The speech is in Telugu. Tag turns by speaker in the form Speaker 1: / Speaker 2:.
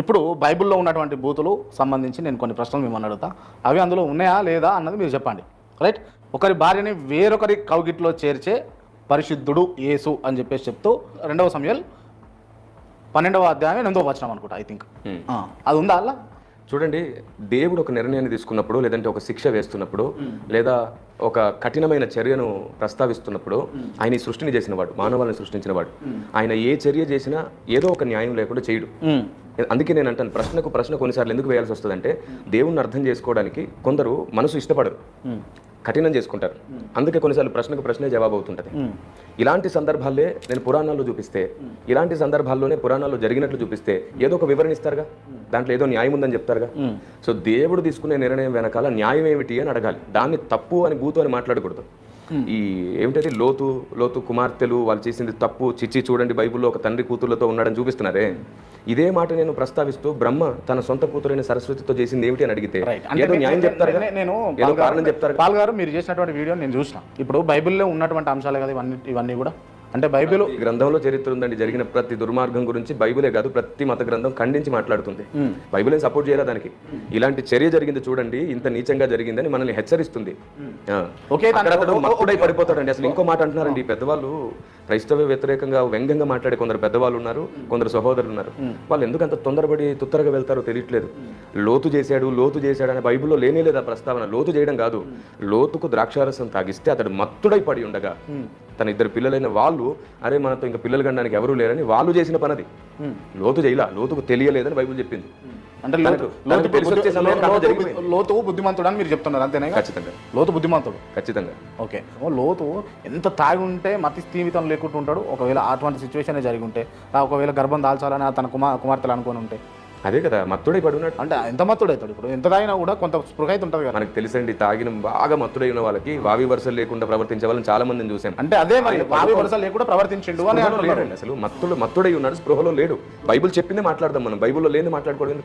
Speaker 1: ఇప్పుడు బైబిల్లో ఉన్నటువంటి బూతులు సంబంధించి నేను కొన్ని ప్రశ్నలు మిమ్మల్ని అడుగుతా. అవి అందులో ఉన్నాయా లేదా అన్నది మీరు చెప్పండి. రైట్ ఒకరి భార్యని వేరొకరి కౌగిట్లో చేర్చే పరిశుద్ధుడు యేసు అని చెప్పేసి చెప్తూ రెండవ సమయాలు పన్నెండవ అధ్యాయం ఎనిమిదవ వచనం అనుకుంటా ఐ థింక్
Speaker 2: Hmm.
Speaker 1: అది ఉందా అలా
Speaker 2: చూడండి దేవుడు ఒక నిర్ణయాన్ని తీసుకున్నప్పుడు లేదంటే ఒక శిక్ష వేస్తున్నప్పుడు లేదా ఒక కఠినమైన చర్యను ప్రస్తావిస్తున్నప్పుడు ఆయన ఈ సృష్టిని చేసిన వాడు మానవాళిని సృష్టించిన వాడు ఆయన ఏ చర్య చేసినా ఏదో ఒక న్యాయం లేకుండా చేయడు. అందుకే నేను అంటాను ప్రశ్నకు ప్రశ్న కొన్నిసార్లు ఎందుకు వేయాల్సి వస్తుందంటే దేవుణ్ణి అర్థం చేసుకోవడానికి కొందరు మనసు ఇష్టపడరు. కఠినం చేసుకుంటారు. అందుకే కొన్నిసార్లు ప్రశ్నకు ప్రశ్నే జవాబు అవుతుంటది ఇలాంటి సందర్భాలే నేను పురాణాల్లో చూపిస్తే ఇలాంటి సందర్భాల్లోనే పురాణాల్లో జరిగినట్లు చూపిస్తే ఏదో ఒక వివరణ ఇస్తారుగా? దాంట్లో ఏదో న్యాయం ఉందని చెప్తారుగా. సో దేవుడు తీసుకునే నిర్ణయం వెనకాల న్యాయం ఏమిటి అని అడగాలి. దాన్ని తప్పు అని బూతు అని మాట్లాడకూడదు. ఈ ఏమిటది? లోతు లోతు కుమార్తెలు వాళ్ళు చేసింది తప్పు. చిచ్చి చూడండి బైబిల్లో ఒక తండ్రి కూతుర్లతో ఉన్నాడని చూపిస్తున్నారే. ఇదే మాట నేను ప్రస్తావిస్తూ బ్రహ్మ తన సొంత కూతురైన సరస్వతితో చేసింది ఏమిటి అని అడిగితే ఏదో న్యాయం చెప్తారుగా?
Speaker 1: నేను-
Speaker 2: ఏదో కారణం చెప్తారు
Speaker 1: పాల్ గారు మీరు చేసినటువంటి వీడియో నేను చూసిన. ఇప్పుడు బైబిల్లో ఉన్నటువంటి అంశాలే కదా ఇవన్నీ ఇవన్నీ కూడా? అంటే బైబిల్
Speaker 2: గ్రంథంలో చరిత్ర ఉందండి. జరిగిన ప్రతి దుర్మార్గం గురించి బైబిలే కాదు ప్రతి మత గ్రంథం ఖండించి మాట్లాడుతుంది. బైబిల్ సపోర్ట్ చేయరా దానికి. ఇలాంటి చర్య జరిగింది చూడండి ఇంత నీచంగా జరిగిందని మనల్ని హెచ్చరిస్తుంది. పడిపోతాడండి. అసలు ఇంకో మాట అంటున్నారండి పెద్దవాళ్ళు. క్రైస్తవ వ్యతిరేకంగా వ్యంగ్యంగా మాట్లాడే కొందరు పెద్దవాళ్ళు ఉన్నారు కొందరు సహోదరులు ఉన్నారు. వాళ్ళు ఎందుకు అంత తొందరపడి తుత్తరగా వెళ్తారో తెలియట్లేదు. లోతు చేశాడు లోతు చేశాడు అనే బైబిల్లో లేనే లేదా ప్రస్తావన. లోతు చేయడం కాదు. లోతుకు ద్రాక్షారసం తాగిస్తే అతడు మత్తుడై పడి ఉండగా తన ఇద్దరు పిల్లలైన వాళ్ళు అరే మనతో ఇంకా పిల్లలు కనడానికి ఎవరూ లేరని వాళ్ళు చేసిన పనది. లోతు చేయలా లోతుకు తెలియలేదని బైబిల్ చెప్పింది.
Speaker 1: అంటే లోతు బుద్ధిమంతుడు అని మీరు చెప్తున్నారు అంతేనా?
Speaker 2: ఖచ్చితంగా.
Speaker 1: లోతు బుద్ధిమంతుడు.
Speaker 2: ఖచ్చితంగా.
Speaker 1: ఓకే. లోతు ఎంత తాగి ఉంటే మతి స్థీమితం లేకుండా ఉంటాడు. ఒకవేళ అటువంటి సిచ్యువేషన్ జరిగి ఉంటే ఒకవేళ గర్భం దాల్చాలని తన కుమార్ కుమార్తెలు అనుకొని ఉంటే.
Speaker 2: అదే కదా మత్తుడై పడి ఉన్నాడు
Speaker 1: అంటే ఎంత మత్తుడు అవుతాడు? ఇప్పుడు ఎంత తాగినా కూడా కొంత స్పృహ అయితే ఉంటుంది కదా.
Speaker 2: మనకు తెలుసండి తాగిన బాగా మత్తుడై ఉన్న వాళ్ళకి వావి వరుసలు లేకుండా ప్రవర్తించే వాళ్ళని చాలా మందిని చూసాం
Speaker 1: అంటే అదే మరి వావి వరుస లేకుండా ప్రవర్తించిండు అని
Speaker 2: అసలు. మత్తుడు మత్తుడై ఉన్నాడు స్పృహలో లేడు. బైబిల్ చెప్పిందే మాట్లాడదాం మనం. బైబిల్లో లేని మాట్లాడుకోవడం?